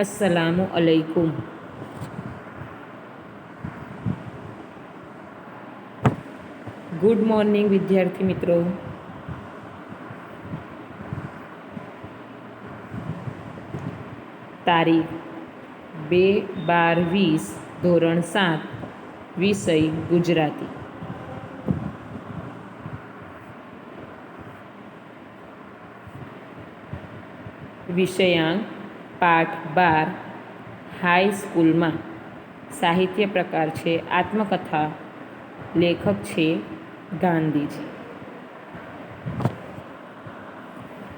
અસ્સલામુ અલૈકુમ good morning વિદ્યાર્થી મિત્રો. તારીખ બે બાર વીસ ધોરણ સાત, વિષય ગુજરાતી. વિષયાંક પાઠ બાર હાઈસ્કૂલમાં સાહિત્ય પ્રકાર છે, આત્મકથા લેખક છે ગાંધીજી.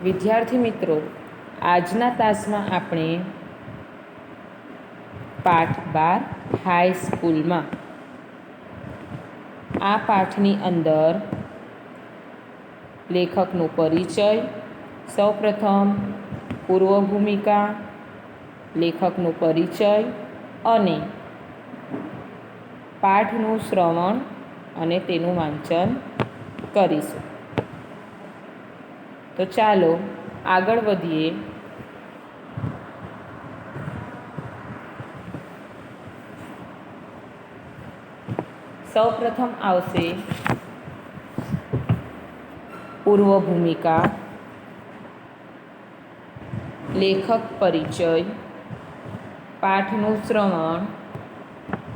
વિદ્યાર્થી મિત્રો, આજના તાસમાં આપણે પાઠ બાર હાઈસ્કૂલમાં આ પાઠની અંદર લેખકનો પરિચય, સૌપ્રથમ પૂર્વ ભૂમિકા લેખકનો પરિચય અને પાઠનું શ્રવણ અને તેનું વાંચન કરીશું. તો ચાલો આગળ વધીએ. સૌપ્રથમ આવશે પૂર્વ ભૂમિકા લેખક પરિચય પાઠનું શ્રવણ,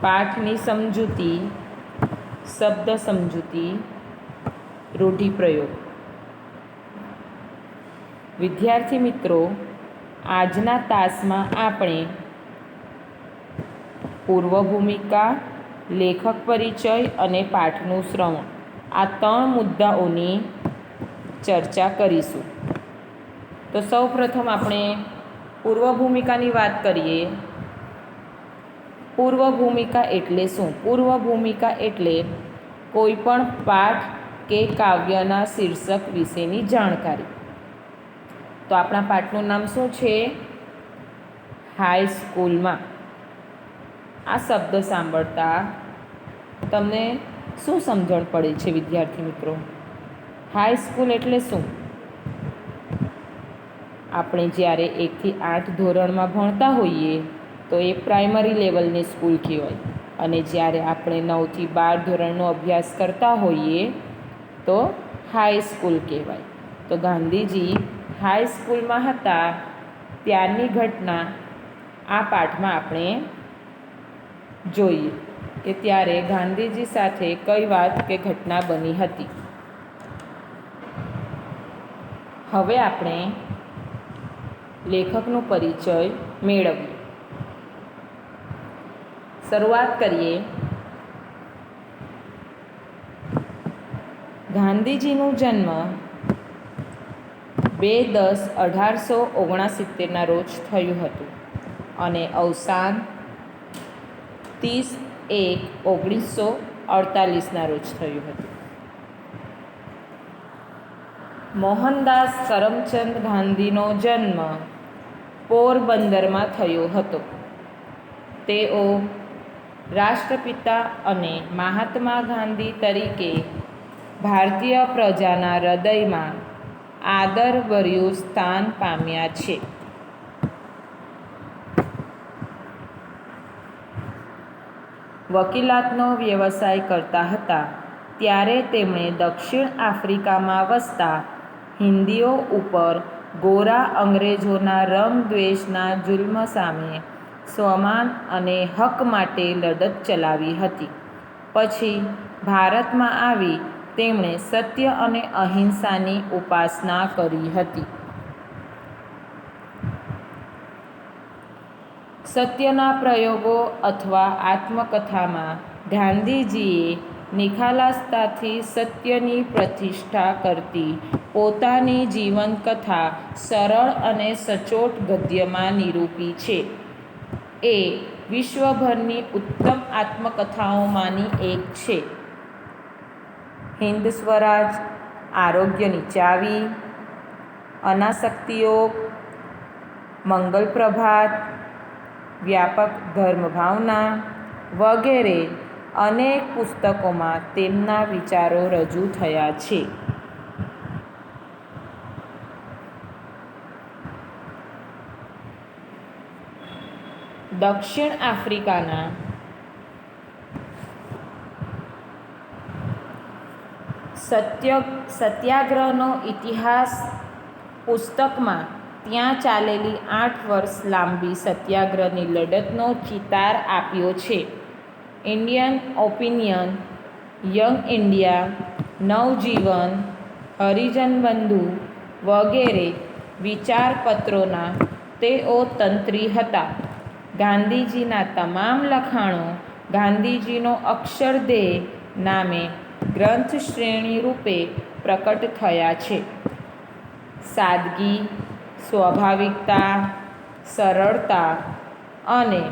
પાઠની સમજૂતી, શબ્દ સમજૂતી રૂઢિપ્રયોગ વિદ્યાર્થી મિત્રો, આજના તાસમાં આપણે પૂર્વ ભૂમિકા લેખક પરિચય અને પાઠનું શ્રવણ આ ત્રણ મુદ્દાઓની ચર્ચા કરીશું. તો સૌ પ્રથમ આપણે પૂર્વ ભૂમિકાની વાત કરીએ. પૂર્વ ભૂમિકા એટલે શું? પૂર્વ ભૂમિકા એટલે કોઈ પણ પાઠ કે કાવ્યના શીર્ષક વિશેની જાણકારી. તો આપણા પાઠનું નામ શું છે? હાઈસ્કૂલમાં. આ શબ્દ સાંભળતા તમને શું સમજણ પડે છે, વિદ્યાર્થી મિત્રો? હાઈ સ્કૂલ એટલે શું? આપણે જ્યારે એકથી આઠ ધોરણમાં ભણતા હોઈએ તો એ પ્રાઇમરી લેવલની સ્કૂલ કહેવાય. અને જ્યારે આપણે નવથી બાર ધોરણનો અભ્યાસ કરતા હોઈએ તો હાઈ સ્કૂલ કહેવાય. તો ગાંધીજી હાઈ સ્કૂલમાં હતા, ત્યારની ઘટના આ પાઠમાં આપણે જોઈએ કે ત્યારે ગાંધીજી સાથે કઈ વાત કે ઘટના બની હતી. હવે આપણે લેખકનો પરિચય મેળવીએ. શરૂઆત કરીએ. ગાંધીજીનો જન્મ બે દસ અઢારસો ઓગણસિત્તેરના રોજ થયું હતું અને અવસાન ત્રીસ એક ઓગણીસો અડતાલીસના રોજ થયું હતું. મોહનદાસ કરમચંદ ગાંધીનો જન્મ પોરબંદરમાં થયો હતો. તેઓ રાષ્ટ્રપિતા અને મહાત્મા ગાંધી તરીકે ભારતીય પ્રજાના હૃદયમાં આદરભર્યું સ્થાન પામ્યા છે. વકીલાતનો વ્યવસાય કરતા હતા, ત્યારે તેમણે દક્ષિણ આફ્રિકામાં વસતા હિન્દીઓ ઉપર ગોરા અંગ્રેજોના રંગદ્વેષના જુલ્મ સામે સ્વમાન અને હક માટે લડત ચલાવી હતી. પછી ભારતમાં આવી તેમણે સત્ય અને અહિંસાની ઉપાસના કરી હતી. સત્યના પ્રયોગો અથવા આત્મકથામાં ગાંધીજીએ નિખાલાસતાથી સત્યની પ્રતિષ્ઠા કરતી પોતાની જીવનકથા સરળ અને સચોટ ગદ્યમાં નિરૂપી છે. એ વિશ્વભરની ઉત્તમ આત્મકથાઓમાંની એક છે. હિન્દ સ્વરાજ આરોગ્યની ચાવી અનાસક્તિયોગ મંગલ પ્રભાત, વ્યાપક ધર્મભાવના વગેરે અનેક પુસ્તકોમાં તેમના વિચારો રજૂ થયા છે. દક્ષિણ આફ્રિકાના સત્ય, સત્યાગ્રહનો ઇતિહાસ પુસ્તકમાં ત્યાં ચાલેલી આઠ વર્ષ લાંબી સત્યાગ્રહની લડતનો ચિતાર આપ્યો છે. Indian Opinion, Young India, Navajivan Harijan Bandhu વગેરે વિચારપત્રોના તેઓ તંત્રી હતા. ગાંધીજીના તમામ લખાણો ગાંધીજીનો અક્ષરદેહ નામે ગ્રંથ શ્રેણી રૂપે પ્રકટ થયા છે. સાદગી, સ્વાભાવિકતા, સરળતા અને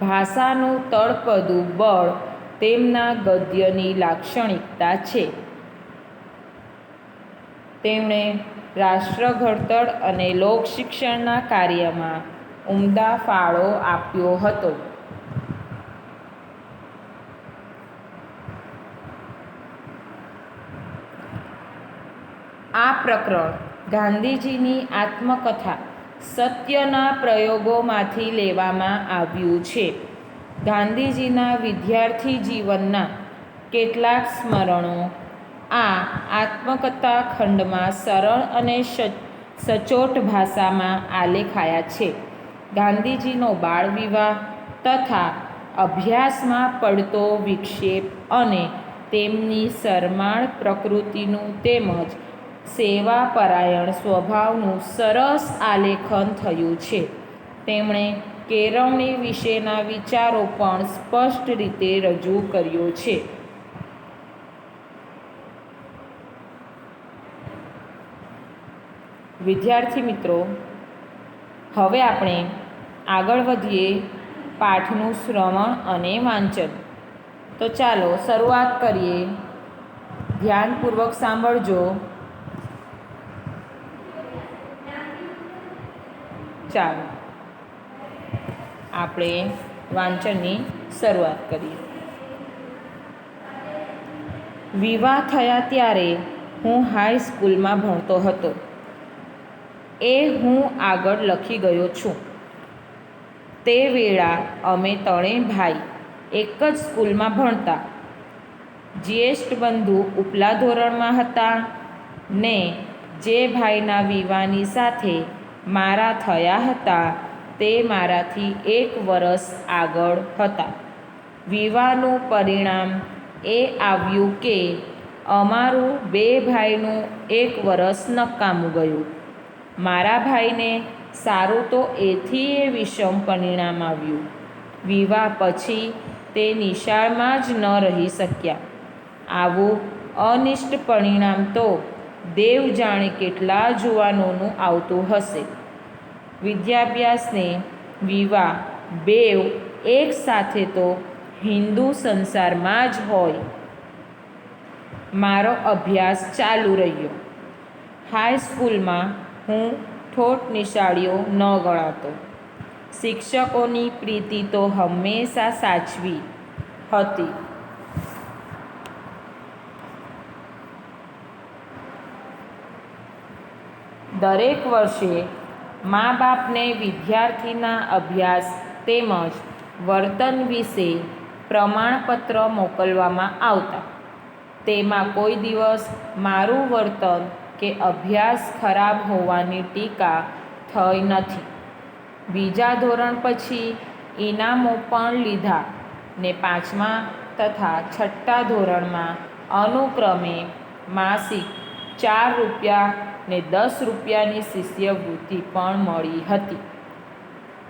ભાષાનું તળપદું બળ તેમના ગદ્યની લાક્ષણિકતા છે. તેમણે રાષ્ટ્ર ઘડતર અને લોકશિક્ષણના કાર્યમાં ઉમદા ફાળો આપ્યો હતો. આ પ્રકરણ ગાંધીજીની આત્મકથા સત્યના પ્રયોગોમાંથી લેવામાં આવ્યું છે. ગાંધીજીના વિદ્યાર્થી જીવનના કેટલાક સ્મરણો આ આત્મકથા ખંડમાં સરળ અને સચોટ ભાષામાં આલેખાયા છે. ગાંધીજીનો બાળ વિવાહ તથા અભ્યાસમાં પડતો વિક્ષેપ અને તેમની શરમાળ પ્રકૃતિનું તેમજ સેવાપરાયણ સ્વભાવનું સરસ આલેખન થયું છે. તેમણે કેળવણી વિશેના વિચારો પણ સ્પષ્ટ રીતે રજૂ કર્યો છે. વિદ્યાર્થી મિત્રો, હવે આપણે આગળ વધીએ પાઠનું શ્રવણ અને વાંચન. તો ચાલો શરૂઆત કરીએ. ધ્યાનપૂર્વક સાંભળજો. ચાલો. આપણે વાંચનની શરૂઆત કરીએ. વિવાહ થયા ત્યારે હું હાઈસ્કૂલમાં ભણતો હતો. એ હું આગળ લખી ગયો છું. તે વેળા અમે ત્રણેય ભાઈ એક જ સ્કૂલમાં ભણતા. જ્યેષ્ઠ બંધુ ઉપલા ધોરણમાં હતા ને જે ભાઈના વિવાહની સાથે મારા થયા હતા તે મારાથી એક વરસ આગળ હતા. વિવાહનું પરિણામ એ આવ્યું કે અમારું બે ભાઈનું એક વરસ નકામું ગયું. મારા ભાઈને સારું તો એથી એ વિષમ પરિણામ આવ્યું. વિવાહ પછી તે નિશાળમાં જ ન રહી શક્યા. આવું અનિષ્ટ પરિણામ તો દેવ જાણે કેટલા જુવાનોનું આવતું હશે. વિદ્યાભ્યાસને વિવાહ બેવ એક સાથે તો હિન્દુ સંસારમાં જ હોય. મારો અભ્યાસ ચાલુ રહ્યો. હાઈસ્કૂલમાં હું ઠોઠ નિશાળીઓ ન ગણાતો. શિક્ષકોની પ્રીતિ તો હંમેશા સાચવી હતી. દરેક વર્ષે મા બાપને વિદ્યાર્થીના અભ્યાસ તેમજ વર્તન વિશે પ્રમાણપત્ર મોકલવામાં આવતા. તેમાં કોઈ દિવસ મારું વર્તન કે અભ્યાસ ખરાબ હોવાની ટીકા થઈ નથી. બીજા ધોરણ પછી ઇનામો પણ લીધા ને પાંચમા તથા છઠ્ઠા ધોરણમાં અનુક્રમે માસિક ચાર રૂપિયા ને દસ રૂપિયાની શિષ્યવૃત્તિ પણ મળી હતી.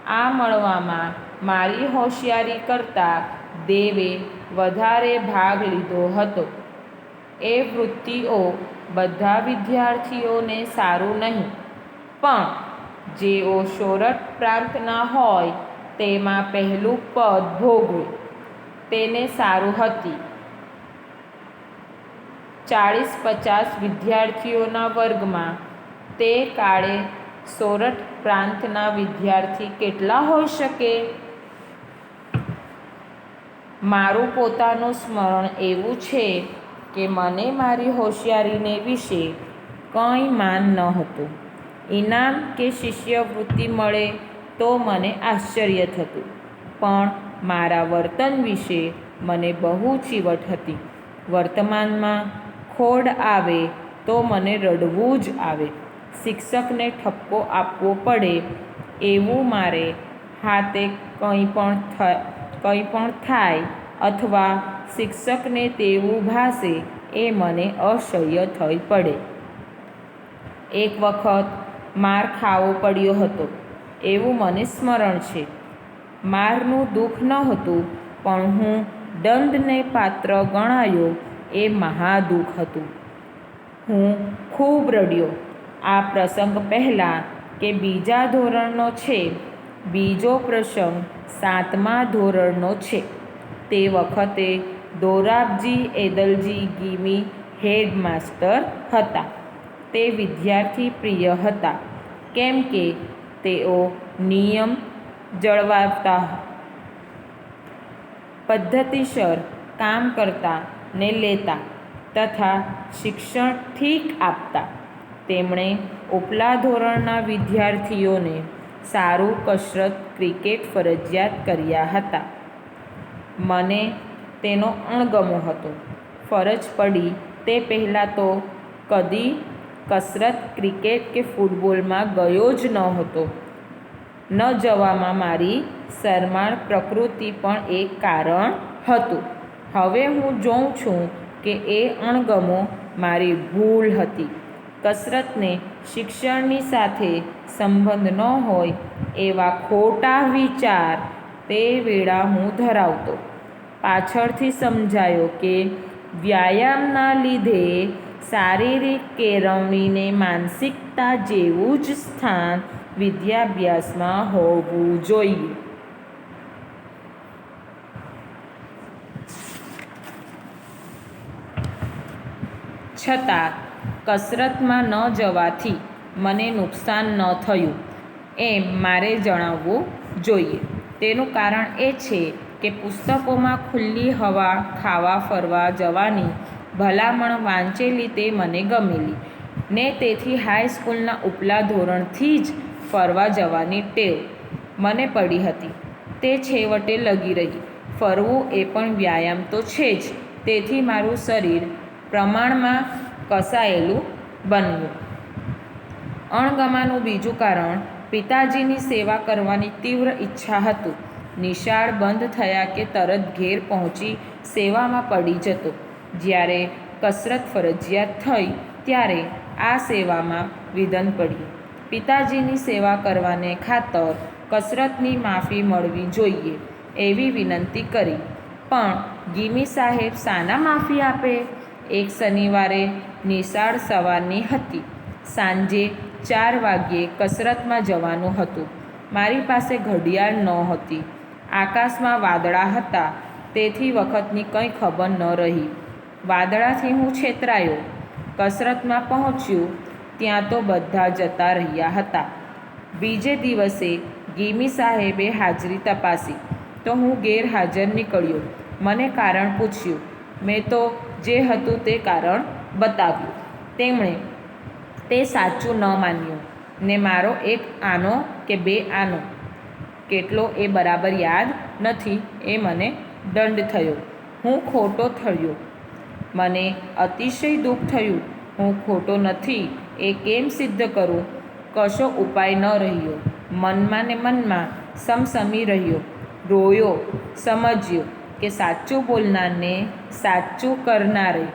આ મળવામાં મારી હોશિયારી કરતાં દેવે વધારે ભાગ લીધો હતો. એ વૃત્તિઓ બધા વિદ્યાર્થીઓને સારું નહીં. પણ જેઓ સોરઠ પ્રાંતના હોય, તેમાં પહેલું પદ ભોગવે. તેને સારું હતી. ચાળીસ પચાસ વિદ્યાર્થીઓના વર્ગમાં તે કાળે સોરઠ પ્રાંતના વિદ્યાર્થી કેટલા હોઈ શકે? મારું પોતાનું સ્મરણ એવું છે કે મને મારી હોશિયારીને વિશે કંઈ માન ન હતું. ઇનામ કે શિષ્યવૃત્તિ મળે તો મને આશ્ચર્ય થતું, પણ મારા વર્તન વિશે મને બહુ ચીવટ હતી. વર્તમાનમાં ખોડ આવે તો મને રડવું જ આવે. શિક્ષકને ઠપકો આપવો પડે એવું મારે હાથે કંઈ પણ કંઈ પણ થાય અથવા શિક્ષકને તેવું ભાષે એ મને અસહ્ય થઈ પડે. એક વખત માર ખાવો પડ્યો હતો. એવું મને સ્મરણ છે. મારનું દુઃખ નહોતું પણ હું દંડને પાત્ર ગણાયો એ મહાદુઃખ હતું. હું ખૂબ રડ્યો. આ પ્રસંગ પહેલાં કે બીજા ધોરણનો છે, બીજો પ્રસંગ સાતમા ધોરણનો છે. તે વખતે દોરાબજી એદલજી ગીમી હેડમાસ્ટર હતા. તે વિદ્યાર્થી પ્રિય હતા. કેમ કે તેઓ નિયમ જળવાતા પદ્ધતિસર કામ કરતા ને લેતા તથા શિક્ષણ ઠીક આપતા. તેમણે ઉપલા ધોરણના વિદ્યાર્થીઓને સારું કસરત ક્રિકેટ ફરજિયાત કર્યા હતા. મને તેનો અણગમો હતો. ફરજ પડી તે પહેલાં તો કદી કસરત, ક્રિકેટ કે ફૂટબોલમાં ગયો જ ન હતો. ન જવામાં મારી શરમાળ પ્રકૃતિ પણ એક કારણ હતું. હવે હું જોઉં છું કે એ અણગમો મારી ભૂલ હતી. કસરતને શિક્ષણની સાથે સંબંધ ન હોય એવા ખોટા વિચાર તે વેળા હું ધરાવતો. પાછળથી સમજાયો કે વ્યાયામના લીધે શારીરિક કેળવણીને માનસિકતા જેવું જ સ્થાન વિદ્યાભ્યાસમાં હોવું જોઈએ. છતાં, કસરતમાં ન જવાથી મને નુકસાન ન થયું, એમ મારે જણાવવું જોઈએ. તેનું કારણ એ છે કે પુસ્તકોમાં ખુલ્લી હવા, ખાવા, ફરવા જવાની ભલામણ વાંચેલી તે મને ગમેલી. ને તેથી હાઈસ્કૂલના ઉપલા ધોરણથી જ ફરવા જવાની ટેવ મને પડી હતી. તે છેવટે લગી રહી. ફરવું એ પણ વ્યાયામ તો છે જ. તેથી મારું શરીર પ્રમાણમાં કસાયેલું બનવું અણગમાનું બીજું કારણ, પિતાજીની સેવા કરવાની તીવ્ર ઈચ્છા હતું. નિશાળ બંધ થયા કે તરત ઘેર પહોંચી સેવામાં પડી જતો. જ્યારે કસરત ફરજિયાત થઈ, ત્યારે આ સેવામાં વિધન પડ્યું પિતાજીની સેવા કરવાને ખાતર કસરતની માફી મળવી જોઈએ એવી વિનંતી કરી. પણ ગીમી સાહેબ શાના માફી આપે? એક શનિવારે નિશાળ સવારની હતી. સાંજે ચાર વાગ્યે કસરતમાં જવાનું હતું. મારી પાસે ઘડિયાળ નહોતી. આકાશમાં વાદળા હતા. તેથી વખતની કંઈ ખબર ન રહી. વાદળાથી હું છેતરાયો. કસરતમાં પહોંચ્યું. ત્યાં તો બધા જતા રહ્યા હતા. બીજે દિવસે ગીમી સાહેબે હાજરી તપાસી. તો હું ગેરહાજર નીકળ્યો. મને કારણ પૂછ્યું. મેં તો જે હતું તે કારણ બતાવ્યું. તેમણે તે સાચું ન માન્યું. ને મારો એક આનો કે બે આનો કેટલો એ બરાબર યાદ નથી એ મને દંડ થયો. હું ખોટો થયો. મને અતિશય દુઃખ થયું. હું ખોટો નથી. એ કેમ સિદ્ધ કરું? કશો ઉપાય ન રહ્યો. મનમાં ને મનમાં સમસમી રહ્યો. રોયો, સમજ્યો કે સાચું બોલનારને સાચું કરનારે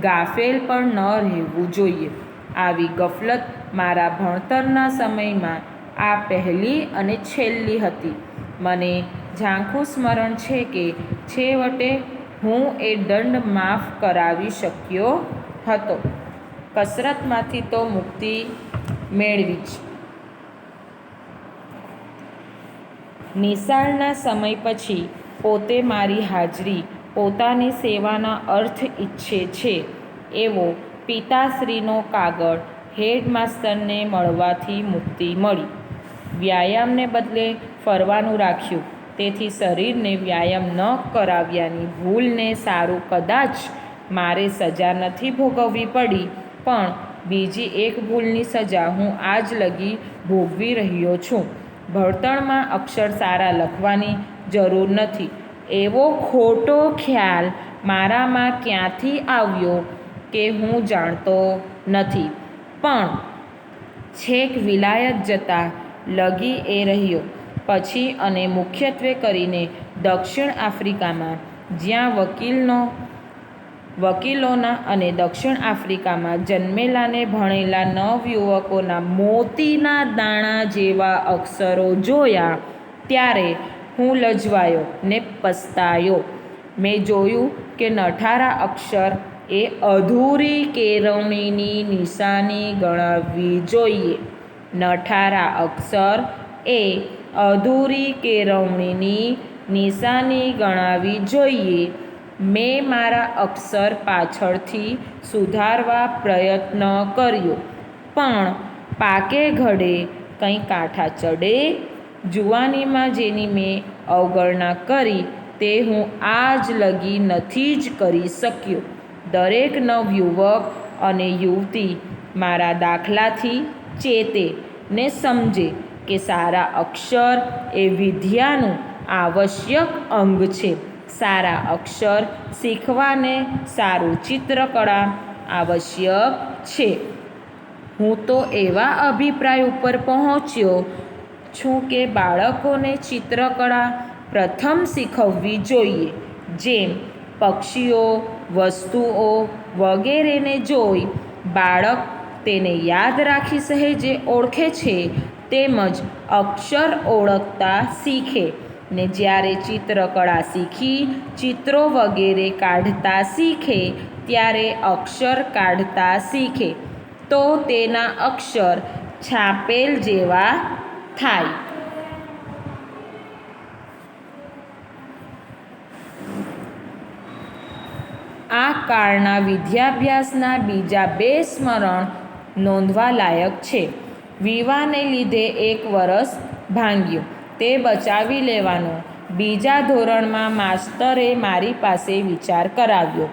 ગાફેલ પણ ન રહેવું જોઈએ. આવી ગફલત મારા ભણતરના સમયમાં આ પહેલી અને છેલ્લી હતી. મને ઝાંખું સ્મરણ છે કે છેવટે હું એ દંડ માફ કરાવી શક્યો હતો. કસરતમાંથી તો મુક્તિ મેળવી જ. નિશાળના સમય પછી પોતે મારી હાજરી પોતાની સેવાના અર્થ ઈચ્છે છે એવો પિતાશ્રીનો કાગળ હેડમાસ્તરને મળવાથી મુક્તિ મળી. વ્યાયામને બદલે ફરવાનું રાખ્યું. તેથી શરીરને વ્યાયામ ન કરાવ્યાની ભૂલને સારું કદાચ મારે સજા નથી ભોગવવી પડી, પણ બીજી એક ભૂલની સજા હું આજ લગી ભોગવી રહ્યો છું. ભણતરમાં અક્ષર સારા લખવાની જરૂર નથી. એવો ખોટો ખ્યાલ મારામાં ક્યાંથી આવ્યો કે હું જાણતો નથી. પણ છેક વિલાયત જતાં લગી એ રહ્યો. પછી અને મુખ્યત્વે કરીને દક્ષિણ આફ્રિકામાં, જ્યાં વકીલનો, વકીલોના અને દક્ષિણ આફ્રિકામાં જન્મેલાને ભણેલા નવયુવકોના મોતીના દાણા જેવા અક્ષરો જોયા ત્યારે હું લજવાયો ને પસ્તાયો. મેં જોયું કે નઠારા અક્ષર એ અધૂરી કેળવણીની નિશાની ગણાવવી જોઈએ. નઠારા અક્ષર એ અધૂરી કેળવણીની નિશાની ગણાવી જોઈએ. મેં મારા અક્ષર પાછળથી સુધારવા પ્રયત્ન કર્યો, પણ પાકે ઘડે કંઈ કાંઠા ચડે? જુવાનીમાં જેની મેં અવગણના કરી, તે હું આજ લગી નથી જ કરી શક્યો. દરેક નવયુવક અને યુવતી મારા દાખલાથી ચેતે ને સમજે કે સારા અક્ષર એ વિદ્યાનું આવશ્યક અંગ છે. સારા અક્ષર શીખવાને સારું ચિત્રકળા આવશ્યક છે. હું તો એવા અભિપ્રાય ઉપર પહોંચ્યો છું કે બાળકોને ચિત્રકળા પ્રથમ શીખવવી જોઈએ. જેમ પક્ષીઓ, વસ્તુઓ વગેરેને જોઈ બાળક તેને યાદ રાખી સહેજે ઓળખે છે તેમજ અક્ષર ઓળખતા શીખે. ને જ્યારે ચિત્રકળા શીખી, ચિત્રો વગેરે કાઢતા શીખે, ત્યારે અક્ષર કાઢતા શીખે. તો તેના અક્ષર છાપેલ જેવા થાય. આ કાળના વિદ્યાભ્યાસના બીજા બે સ્મરણ નોંધવા લાયક છે. વિવાહને લીધે એક વરસ ભાંગ્યું. તે બચાવી લેવાનું. બીજા ધોરણમાં માસ્તરે મારી પાસે વિચાર કરાવ્યો.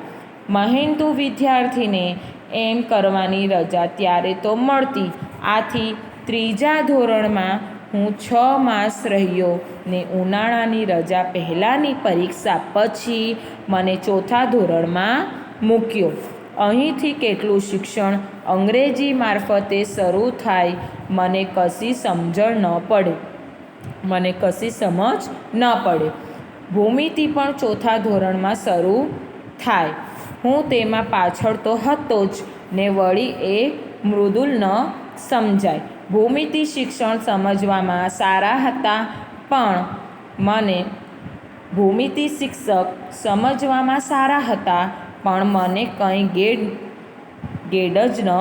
મહેન્દુ વિદ્યાર્થીને એમ કરવાની રજા ત્યારે તો મળતી. આથી ત્રીજા ધોરણમાં હું છ માસ રહ્યો ને ઉનાળાની રજા પહેલાંની પરીક્ષા પછી મને ચોથા ધોરણમાં મૂક્યો. અહીંથી કેટલું શિક્ષણ અંગ્રેજી મારફતે શરૂ થાય મને કશી સમજણ ન પડે. મને કશી સમજ ન પડે. ભૂમિતિ પણ ચોથા ધોરણમાં શરૂ થાય. હું તેમાં પાછળ તો હતો જ ને વળી એ મૃદુલ ન સમજાય. ભૂમિતિ શિક્ષણ સમજવામાં સારા હતા, પણ મને ભૂમિતિ શિક્ષક સમજવામાં સારા હતા, પણ મને કંઈ ગેડ ગેડ જ ન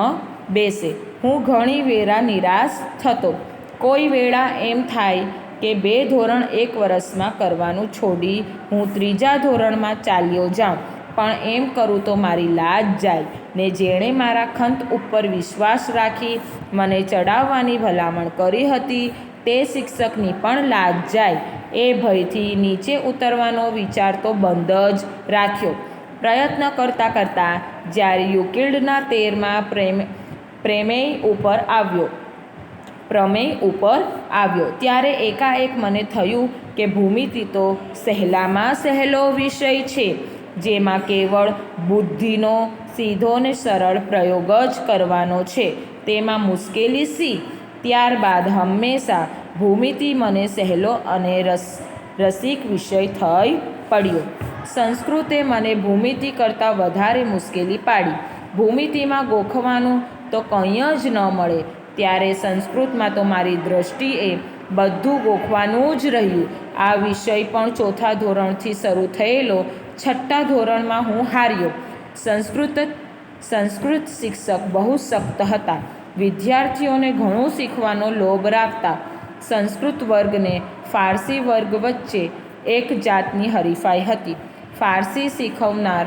બેસે. હું ઘણી વેળા નિરાશ થતો. કોઈ વેળા એમ થાય કે બે ધોરણ એક વર્ષમાં કરવાનું છોડી હું ત્રીજા ધોરણમાં ચાલ્યો જાઉં, પણ એમ કરું તો મારી લાજ જાય. ને જેણે મારા ખંત ઉપર વિશ્વાસ રાખી, મને ચડાવવાની ભલામણ કરી હતી, તે શિક્ષકની પણ લાજ જાય. એ ભયથી નીચે ઉતરવાનો વિચાર તો બંધ જ રાખ્યો. પ્રયત્ન કરતાં કરતાં જ્યારે યુકિલ્ડના તેરમાં પ્રેમ, પ્રેમેય ઉપર આવ્યો, પ્રમેય ઉપર આવ્યો, ત્યારે એકાએક મને થયું કે ભૂમિતિ તો સહેલામાં સહેલો વિષય છે, જેમાં કેવળ બુદ્ધિનો સીધો ને સરળ પ્રયોગ જ કરવાનો છે. તેમાં મુશ્કેલી સી. ત્યારબાદ હંમેશા ભૂમિતિ મને સહેલો અને રસ, રસિક વિષય થઈ પડ્યો. સંસ્કૃતે મને ભૂમિતિ કરતાં વધારે મુશ્કેલી પાડી. ભૂમિતિમાં ગોખવાનું તો કંઈ જ ન મળે. ત્યારે સંસ્કૃતમાં તો મારી દૃષ્ટિએ બધું ગોખવાનું જ રહ્યું. આ વિષય પણ ચોથા ધોરણથી શરૂ થયેલો. છઠ્ઠા ધોરણમાં હું હાર્યો. સંસ્કૃત સંસ્કૃત શિક્ષક બહુ સખ્ત હતા. વિદ્યાર્થીઓને ઘણું શીખવાનો લોભ રાખતા સંસ્કૃત વર્ગને ફારસી વર્ગ વચ્ચે એક જાતની હરીફાઈ હતી. ફારસી શીખવનાર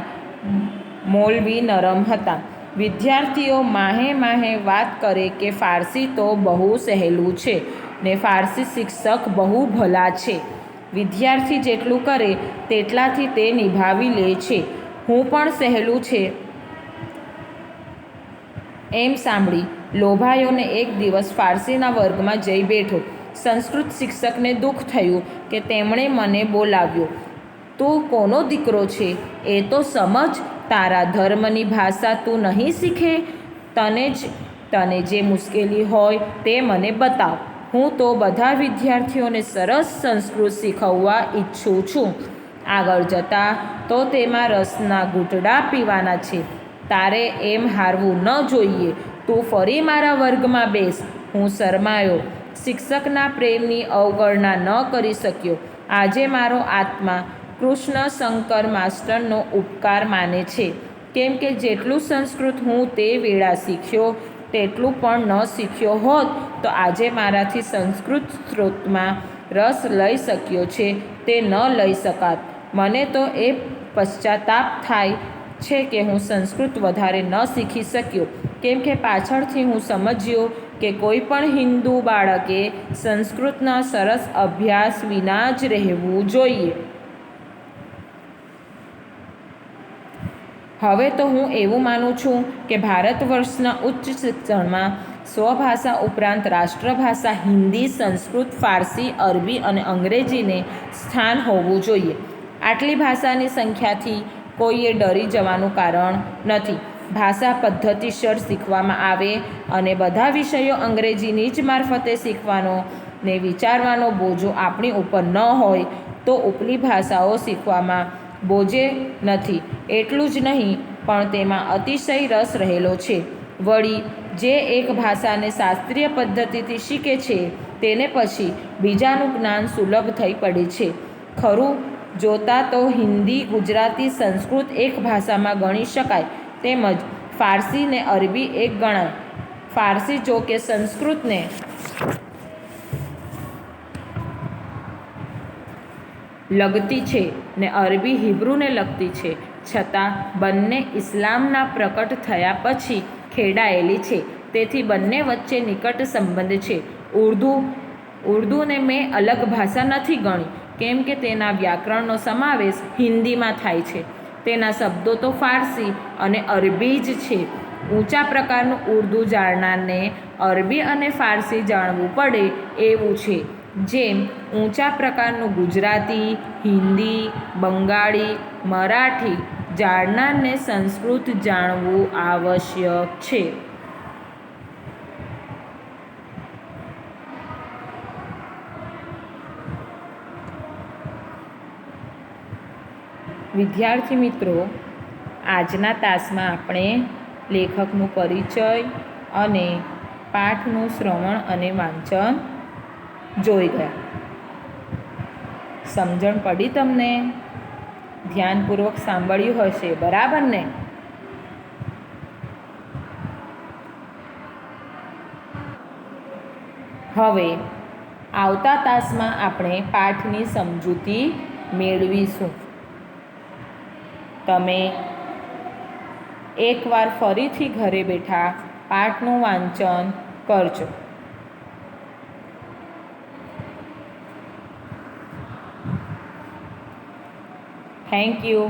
મોલવી નરમ હતા. વિદ્યાર્થીઓ માહે માહે વાત કરે કે ફારસી તો બહુ સહેલું છે ને ફારસી શિક્ષક બહુ ભલા છે. વિદ્યાર્થી જેટલું કરે તેટલાથી તે નિભાવી લે છે. હું પણ સહેલું છે. એમ સાંભળી લોભાયોને એક દિવસ ફારસીના વર્ગમાં જઈ બેઠો. સંસ્કૃત શિક્ષકને દુઃખ થયું કે તેમણે મને બોલાવ્યો. તું કોનો દીકરો છે? એ તો સમજ. તારા ધર્મની ભાષા તું નહીં શીખે? તને જ, તને જે મુશ્કેલી હોય તે મને બતાવ. હું તો બધા વિદ્યાર્થીઓને સરસ સંસ્કૃત શીખવવા ઈચ્છું છું. આગળ જતાં, તો તેમાં રસના ઘૂંટડા પીવાના છે. તારે એમ હારવું ન જોઈએ. તું ફરી મારા વર્ગમાં બેસ. હું શરમાયો. શિક્ષકના પ્રેમની અવગણના ન કરી શક્યો. આજે મારો આત્મા કૃષ્ણ શંકર માસ્ટરનો ઉપકાર માને છે. કેમ કે જેટલું સંસ્કૃત હું તે વેળા શીખ્યો, તેટલું પણ ન શીખ્યો હોત, તો આજે મારાથી સંસ્કૃત સ્ત્રોતમાં રસ લઈ શક્યો છે તે ન લઈ શકાત. મને તો એ પશ્ચાતાપ થાય છે કે હું સંસ્કૃત વધારે ન શીખી શક્યો. કેમ કે પાછળથી હું સમજ્યો કે કોઈ પણ હિન્દુ બાળકે સંસ્કૃતના સરસ અભ્યાસ વિના જ રહેવું જોઈએ. હવે તો હું એવું માનું છું કે ભારત વર્ષના ઉચ્ચ શિક્ષણમાં સ્વભાષા ઉપરાંત રાષ્ટ્રભાષા, હિન્દી, સંસ્કૃત, ફારસી, અરબી અને અંગ્રેજીને સ્થાન હોવું જોઈએ. આટલી ભાષાની સંખ્યાથી કોઈએ ડરી જવાનું કારણ નથી. ભાષા પદ્ધતિસર શીખવામાં આવે અને બધા વિષયો અંગ્રેજીની જ મારફતે શીખવાનો ને વિચારવાનો બોજો આપણી ઉપર ન હોય તો ઉપલી ભાષાઓ શીખવામાં બોજે નથી. એટલું જ નહીં, પણ તેમાં અતિશય રસ રહેલો છે. વળી જે એક ભાષાને શાસ્ત્રીય પદ્ધતિથી શીખે છે, તેને પછી બીજાનું જ્ઞાન સુલભ થઈ પડે છે. ખરું, જોતાં તો હિન્દી, ગુજરાતી, સંસ્કૃત એક ભાષામાં ગણી શકાય, તેમજ ફારસી ને અરબી એક ગણાય. ફારસી જો કે સંસ્કૃતને લગતી છે ને અરબી હિબ્રુને લગતી છે. છતાં બંને ઇસ્લામના પ્રકટ થયા પછી ખેડાયેલી છે. તેથી બંને વચ્ચે નિકટ સંબંધ છે. ઉર્દુ, ઉર્દુને મેં અલગ ભાષા નથી ગણી. કેમ કે તેના વ્યાકરણનો સમાવેશ હિન્દીમાં થાય છે. તેના શબ્દો તો ફારસી અને અરબી જ છે. ઊંચા પ્રકારનું ઉર્દુ જાણનારને અરબી અને ફારસી જાણવું પડે એવું છે. જેમ ઊંચા પ્રકારનું ગુજરાતી, હિન્દી, બંગાળી, મરાઠી જાણનારને સંસ્કૃત જાણવું આવશ્યક છે. વિદ્યાર્થી મિત્રો, આજના તાસમાં આપણે લેખકનું પરિચય અને પાઠનું શ્રવણ અને વાંચન જોઈ ગયા. સમજણ પડી તમને? ધ્યાનપૂર્વક સાંભળ્યું હશે, બરાબર ને? હવે, આવતા તાસમાં આપણે પાઠની સમજૂતી મેળવીશું. તમે એકવાર ફરીથી ઘરે બેઠા પાઠનું વાંચન કરજો. Thank you